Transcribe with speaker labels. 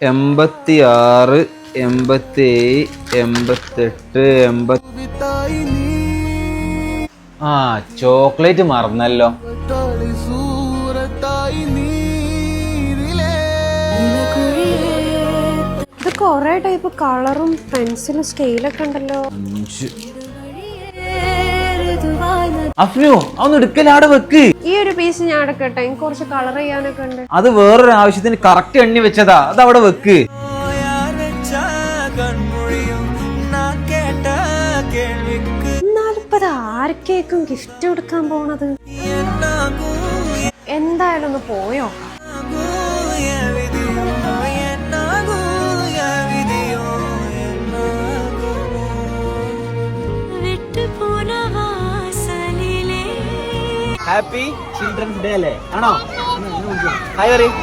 Speaker 1: എൺപത്തി ആറ് എൺപത്തി ഏഴ് എൺപത്തെട്ട് എൺപത്തി ആ ചോക്ലേറ്റ് മറന്നല്ലോ.
Speaker 2: ഇത് കൊറേ ടൈപ്പ് കളറും പെൻസിലും സ്കെയിലൊക്കെ ഉണ്ടല്ലോ.
Speaker 1: അഞ്ച് അഫ്നു അതൊന്ന് എടുക്കലാടെ വെക്ക്.
Speaker 2: ഈ ഒരു പീസ് ഞാൻ എടുക്കട്ടെ? എനിക്ക് കുറച്ച് കളർ ചെയ്യാനൊക്കെ ഉണ്ട്.
Speaker 1: അത് വേറൊരു ആവശ്യത്തിന് കറക്റ്റ് എണ്ണി വെച്ചതാ. അത് അവിടെ വെക്ക്.
Speaker 2: ആർക്കേക്കും ഗിഫ്റ്റ് കൊടുക്കാൻ പോണത്? എന്തായാലും ഒന്ന് പോയോ
Speaker 1: ഹാപ്പി ചിൽഡ്രൻസ് ഡേ അല്ലേ? ആണോ? ഹായ് പറയും